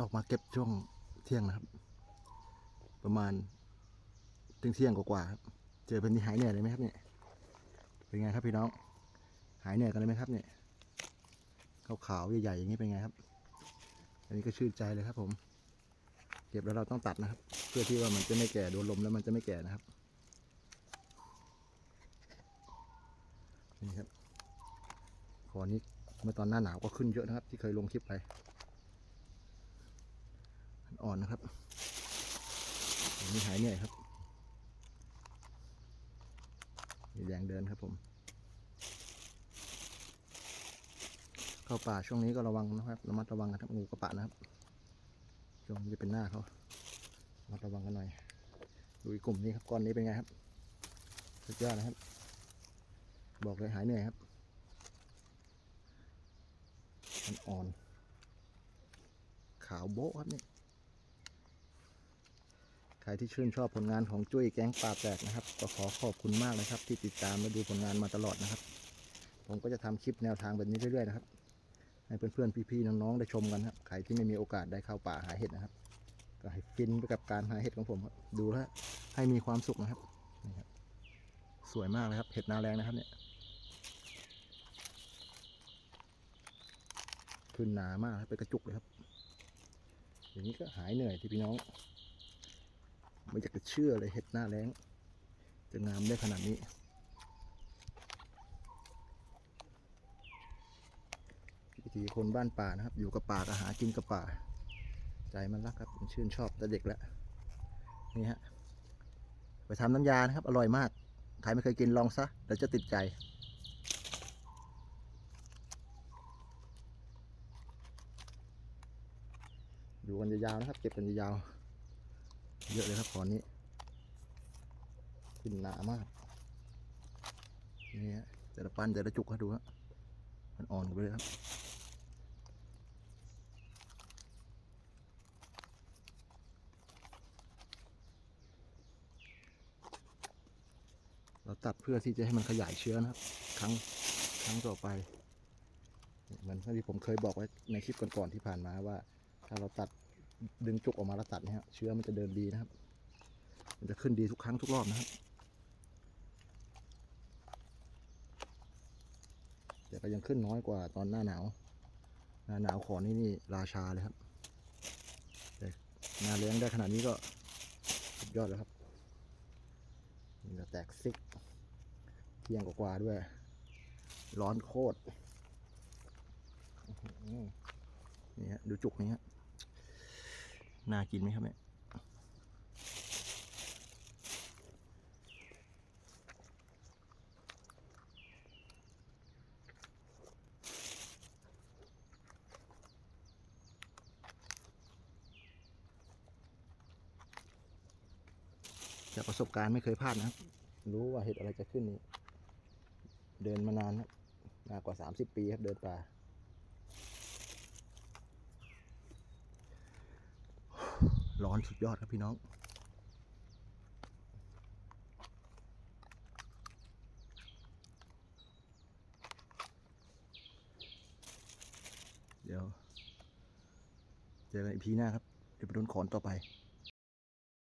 ออกมาเก็บช่วงเที่ยงนะครับ ประมาณเที่ยงเที่ยงกว่าๆครับ เจอเป็นที่หายเหนื่อยเลยไหมครับเนี่ยเป็นไงครับพี่น้อง หายเหนื่อยกันเลยไหมครับเนี่ยขาวๆใหญ่ๆอย่างนี้เป็นไงครับ อันนี้ก็ชื่นใจเลยครับผม เก็บแล้วเราต้องตัดนะครับ เพื่อที่ว่ามันจะไม่แก่โดนลมแล้วมันจะไม่แก่นะครับนี่ครับขอนี้เมื่อตอนหน้าหนาวก็ขึ้นเยอะนะครับ ที่เคยลงคลิปไป อ่อนนะครับอันนี้หายเหนื่อยครับมีแรงเดินครับผม เข้าป่าช่วงนี้ก็ระวังนะครับระมัดระวังนะครับงูกระปะนะครับช่วงนี้จะเป็นหน้าเขาระมัดระวังกันหน่อย ดูอีกกลุ่มนี้ครับก้อนนี้เป็นไงครับสุดยอดนะครับ บอกเลยหายเหนื่อยครับมันอ่อน ขาวโบ๊ะครับเนี่ย ใครที่ชื่นชอบผลงานของจุ้ยแก๊งป่าแตกนะครับ ก็ขอขอบคุณมากเลยครับ ที่ติดตามและดูผลงานมาตลอดนะครับ ผมก็จะทำคลิปแนวทางแบบนี้เรื่อยๆนะครับ ให้เพื่อนๆพี่ๆน้องๆได้ชมกันครับใครที่ไม่มีโอกาสได้เข้าป่าหาเห็ดนะครับ ก็ให้ฟินไปกับการหาเห็ดของผมครับดูแล้วให้มีความสุขนะครับนี่ครับ สวยมากเลยครับเห็ดนาแรงนะครับ เนี่ย ขึ้นหนามากครับเป็นกระจุกเลยครับ อย่างนี้ก็หายเหนื่อยที่พี่น้อง ไม่อยากจะเชื่อเลยเห็ดหน้าแรงจะงามได้ขนาดนี้ วิธีคนบ้านป่านะครับ อยู่กับป่าก็หากินกับป่า ใจมันรักครับชื่นชอบแต่เด็กแล้วนี่ฮะไปทำน้ำยานะครับ อร่อยมาก ใครไม่เคยกินลองซะแล้วจะติดใจดูกันยาวๆนะครับ เก็บกันยาวๆ เยอะเลยครับขอนนี้ ขึ้นหนามากนี่ฮะแต่ละปั้นแต่ละจุกครับดูฮะมันอ่อนไปเลยครับเราตัดเพื่อที่จะให้มันขยายเชื้อนะครับ ครั้งครั้งต่อไปเหมือนที่ผมเคยบอกไว้ในคลิปก่อนๆที่ผ่านมาว่า ถ้าเราตัด ดึงจุกออกมาแล้วตัดเนี่ยฮะเชื้อมันจะเดินดีนะครับ มันจะขึ้นดีทุกครั้งทุกรอบนะครับแต่ก็ยังขึ้นน้อยกว่าตอนหน้าหนาว หน้าหนาวขอนี่นี่ราชาเลยครับ แต่หน้าเลี้ยงได้ขนาดนี้ก็สุดยอดแล้วครับนี่ก็แตกซิกเที่ยงกว่าด้วย ร้อนโคตรนี่ฮะดูจุกนี้ฮะ น่ากินไหมครับเนี่ยจากประสบการณ์ไม่เคยพลาดนะครับ รู้ว่าเห็ดอะไรจะขึ้นนี่ เดินมานานครับมากกว่าสามสิบปีครับ เดินป่า ร้อนสุดยอดครับพี่น้อง เดี๋ยว เจอกันอีพีหน้าครับ เดี๋ยวไปโดนขอนต่อไป